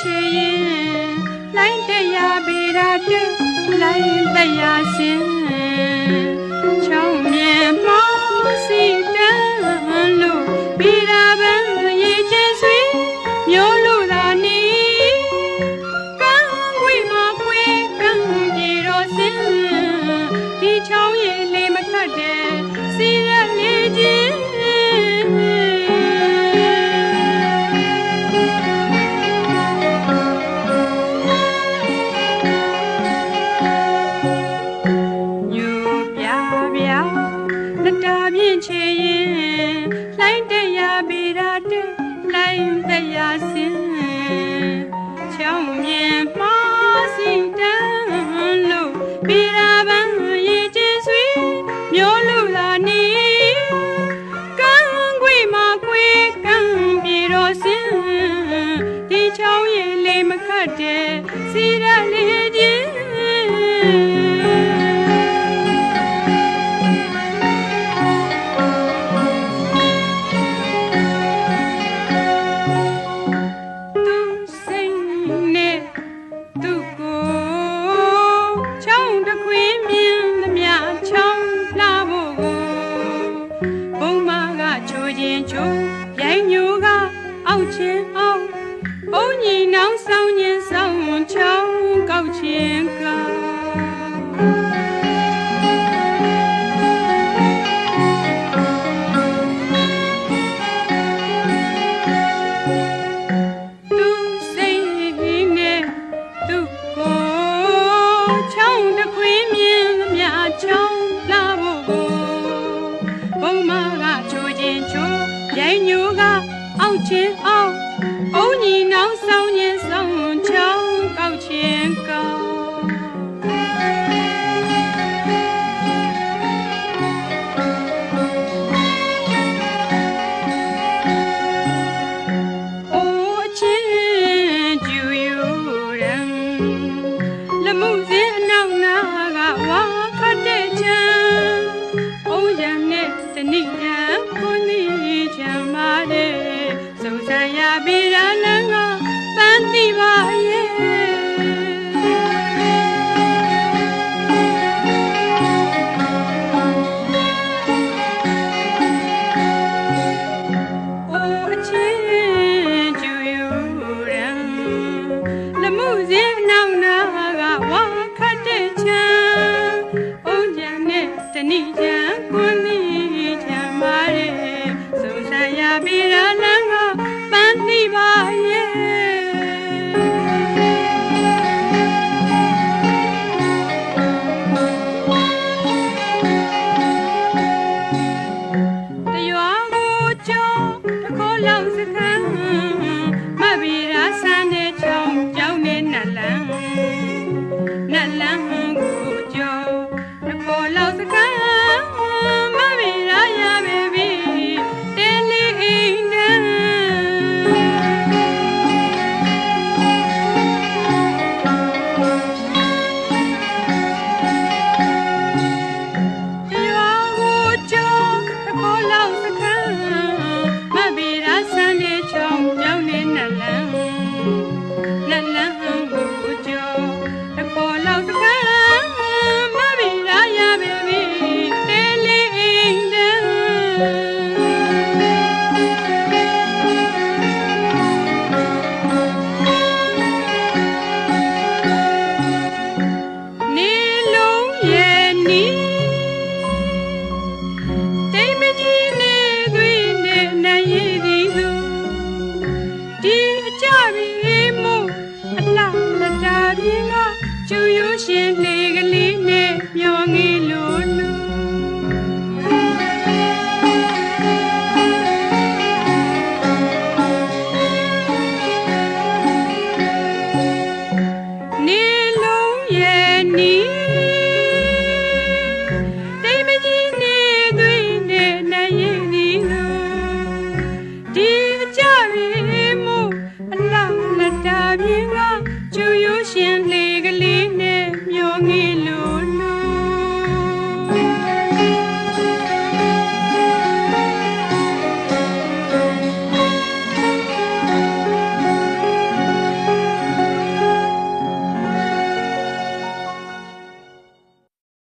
ချေရင်လိုင်းတရားပေရာတွေ့လိုင်းတရားစင် တတာမြင့်ချေရင်လိုင်းတရာပေရာတဲ့လိုင်းတရာစင်ချောင်းမြင်မ အောက်ချင်းအောက်ဘုံညီနောင်ဆောင်ရင်ဆောင်ချောင်းကောက်ချင်းကောက်ရိုင်းညိုက 傲尖傲，哦你那少年上桥高前高。高尖就有人 mira la 就有些累。